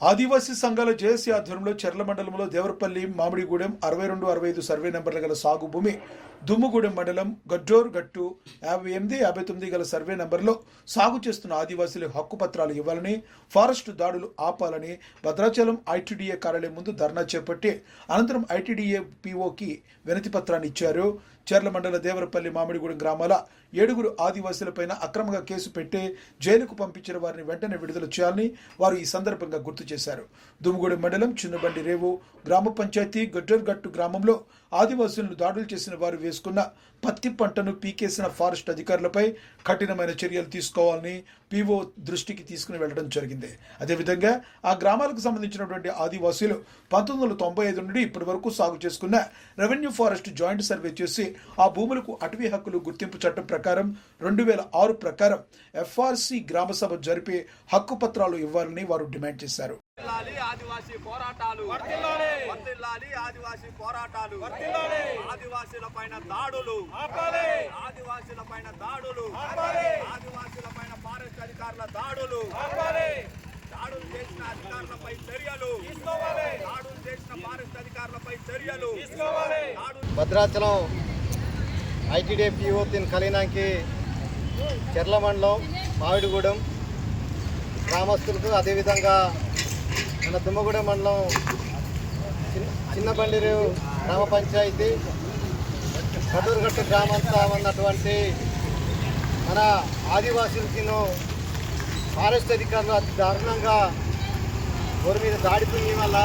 ఆదివాసీ సంఘాల జేఏసీ ఆధ్వర్యంలో చెర్ల మండలంలో దేవరపల్లి మామిడిగూడెం అరవై రెండు అరవై ఐదు సర్వే నెంబర్ల గల సాగు భూమి దుమ్ముగూడెం మండలం గడ్డోర్ గట్టు యాభై ఎనిమిది యాభై తొమ్మిది గల సర్వే నెంబర్లో సాగు చేస్తున్న ఆదివాసీలు హక్కు పత్రాలు ఇవ్వాలని ఫారెస్టు దాడులు ఆపాలని భద్రాచలం ఐటీడీఏ కార్యాలయం ముందు ధర్నా చేపట్టి అనంతరం ఐటీడీఏ పీఓకి వినతి పత్రాన్ని ఇచ్చారు. చేర్ల మండల దేవరపల్లి మామిడిగూడెం గ్రామాల ఏడుగురు ఆదివాసీలపైన అక్రమంగా కేసు పెట్టి జైలుకు పంపించిన వారిని వెంటనే విడుదల చేయాలని వారు ఈ సందర్భంగా గుర్తు చేశారు. దుమ్ముగూడెం మండలం చిన్నబండి రేవు గ్రామ పంచాయతీ గడ్డర్గట్టు గ్రామంలో ఆదివాసులను దాడులు చేసిన వారు వేసుకున్న పత్తి పంటను పీకేసిన ఫారెస్ట్ అధికారులపై కఠినమైన చర్యలు తీసుకోవాలని పీఓ దృష్టికి తీసుకుని వెళ్ళడం జరిగింది. అదేవిధంగా ఆ గ్రామాలకు సంబంధించినటువంటి ఆదివాసీలు పంతొమ్మిది వందల తొంభై ఐదు నుండి ఇప్పటి వరకు సాగు చేసుకున్న రెవెన్యూ ఫారెస్ట్ జాయింట్ సర్వే చేసి ఆ భూములకు అటవీ హక్కులు గుర్తింపు చట్టం ప్రకారం రెండు వేల ఆరు ప్రకారం ఎఫ్ఆర్సి గ్రామ సభ జరిపే హక్కు పత్రాలు ఇవ్వాలని వారు డిమాండ్ చేశారు. ఆదివాసీ పోరాటాలు. వర్ధిల్లాలి ఆదివాసీ పోరాటాలు. ఆదివాసీల పైన దాడులు. ఆదివాసీల పైన దాడులు. ఆదివాసీల పైన ఫారెస్ట్ అధికారుల దాడులు. దాడులు చేసిన అధికారులపై చర్యలు. దాడులు చేసిన ఫారెస్ట్ అధికారులపై చర్యలు. భద్రాచలం ఐటీడీ పిఓ తిన్ కలినాకి చెర్ల మండలం మామిడిగూడెం గ్రామస్తులకు అదేవిధంగా మన దుమ్మగూడెం మండలం చిన్న చిన్నబండిరేవు గ్రామ పంచాయతీ కదూరుగట్టు గ్రామంతా ఉన్నటువంటి మన ఆదివాసులకిను ఫారెస్ట్ అధికారులు అతి దారుణంగా గోరు మీద దాడి పుణ్యం వల్ల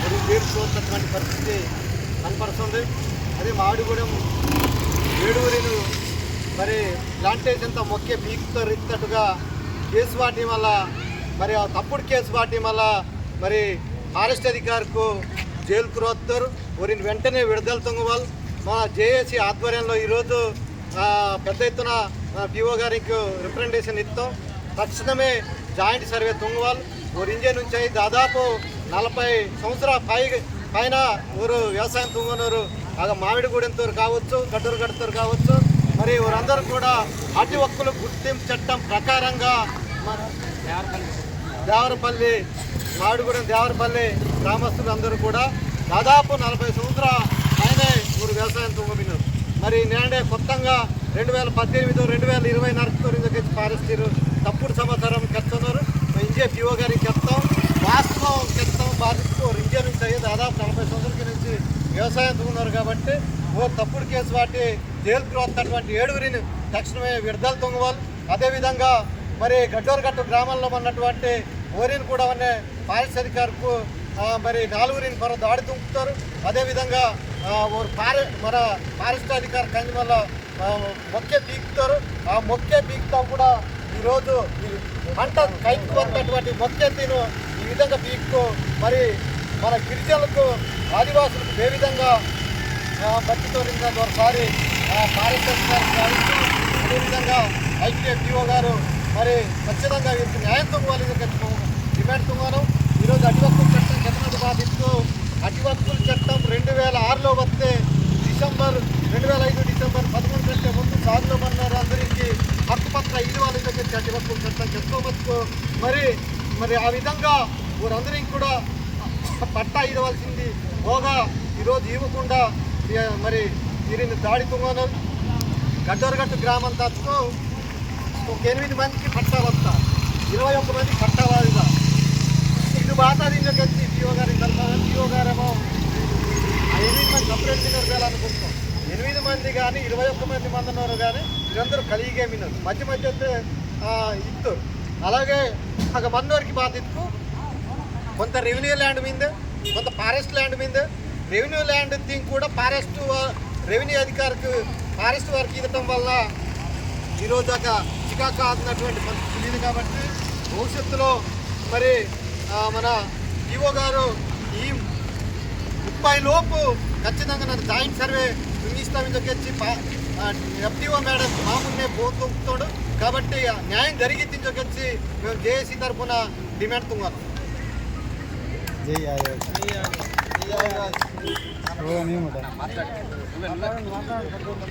మరి పేరుకోవాల్సినటువంటి పరిస్థితి కనపడుతుంది. అదే మామిడిగూడెం ఏడుగురిను మరి ప్లాంటేషన్తో మొక్కే పీకుతో రిత్తట్టుగా కేసు వాటి వల్ల మరి ఆ తప్పుడు కేసు వాటి వల్ల మరి ఫారెస్ట్ అధికారికు జైలుకు రోస్తారు వారిని వెంటనే విడుదల తొంగవాళ్ళు మా జేఏసీ ఆధ్వర్యంలో ఈరోజు పెద్ద ఎత్తున పిఓ గారికి రిప్రజెంటేషన్ ఇస్తాం. తక్షణమే జాయింట్ సర్వే తుంగవాల్. ఊరు ఇంజే నుంచి దాదాపు నలభై సంవత్సరాల పై పైన ఊరు వ్యవసాయం తుంగనూరు. ఆగ మామిడిగూడెంతో కావచ్చు గడ్డూరు గడ్డతో కావచ్చు. మరి వారందరూ కూడా అటు ఒక్కలు గుర్తింపు చట్టం ప్రకారంగా మన దేవరపల్లి మామిడిగూడెం దేవరపల్లి గ్రామస్తులు అందరూ కూడా దాదాపు నలభై సంవత్సరాల ఆయనే ఊరు వ్యవసాయం తుంగమినారు మరి నేనే కొత్తగా రెండు వేల పద్దెనిమిది రెండు వేల ఇరవై నరకతోరికి పారిస్తారు. తప్పుడు సమాచారం చెప్తున్నారు. ఇంజే పిఓ గారికి చెప్తాం. వాస్తవం చెప్తాం. బాధిస్తూ ఇంజే నుంచి అయ్యి దాదాపు నలభై సంవత్సరాల నుంచి వ్యవసాయం తుంగున్నారు కాబట్టి ఓ తప్పుడు కేసు వాటి జైలుకు వస్తున్నటువంటి ఏడుగురిని తక్షణమే విడుదల తొంగవాలి. అదేవిధంగా మరి గడ్డోరగట్టు గ్రామంలో ఉన్నటువంటి ఓరిని కూడా ఉన్న ఫారెస్ట్ మరి నాలుగురిని మరో దాడి దుంపుతారు అదేవిధంగా పారి మన పారిశ్రామికారు అధికారి కంది వల్ల మొక్కే పీకుతారు. ఆ మొక్కే పీకుతాం కూడా ఈరోజు ఈ పంట కైకి మొక్క మొక్కెత్తిను ఈ విధంగా పీకుతూ మరి మన గిరిజనులకు ఆదివాసులకు ఏ విధంగా బతితో ఒకసారి ఫారెస్ట్ అదేవిధంగా ఐటీఐ గారు మరి ఖచ్చితంగా వీరికి న్యాయం తొమ్మిది డిమాండ్ తున్నాను ఈరోజు అటివక్కుల చట్టం కింద బాధిస్తూ అటివక్కుల చట్టం రెండు వేల ఆరులో వస్తే డిసెంబర్ రెండు వేల ఐదు డిసెంబర్ పదకొండు కంటే ముందు సాగులో మన్నారు అందరికీ హక్కుపత్ర ఐదు వాళ్ళ దగ్గర అటివక్కుల చట్టం చెప్పుకోవచ్చు మరి మరి ఆ విధంగా వారందరికీ కూడా పట్టా ఇవ్వవలసింది పోగా ఈరోజు ఇవ్వకుండా మరి వీరిని దాడి తుంగను గడ్డరగట్టు గ్రామం తచ్చుకో ఒక ఎనిమిది మందికి పట్టా వస్తా. ఇరవై ఒక్క మంది పట్టా వారిగా ఇది బాతా దీనికి వచ్చి పిఓ గారి జియో గారేమో ఆ ఎనిమిది మంది సపరేట్ తిన్నారు వేయాలనుకుంటాం ఎనిమిది మంది కానీ ఇరవై ఒక్క మంది మంది ఉన్నారు కానీ వీరందరూ కలిగే విన్నారు. మధ్య మధ్య వస్తే ఇస్తారు అలాగే ఒక మందోరికి బాధితుకు కొంత రెవెన్యూ ల్యాండ్ మీద కొంత ఫారెస్ట్ ల్యాండ్ మీద. రెవెన్యూ ల్యాండ్ థింగ్ కూడా ఫారెస్ట్ రెవెన్యూ అధికారికి ఫారెస్ట్ వారికి ఇవ్వటం వల్ల ఈరోజు దాకా చికాకు ఆదినటువంటి పరిస్థితి లేదు కాబట్టి భవిష్యత్తులో మరి మన ఈవో గారు ఈ ముప్పై లోపు ఖచ్చితంగా నన్ను జాయింట్ సర్వే ఇస్తామని చెప్పి ఎఫ్డిఓ మేడం మామూలునే పోతుంటాడు కాబట్టి న్యాయం జరిగింది చెప్పి మేము జేఏసీ తరఫున డిమాండ్ తున్నాను జై ఆయోగ్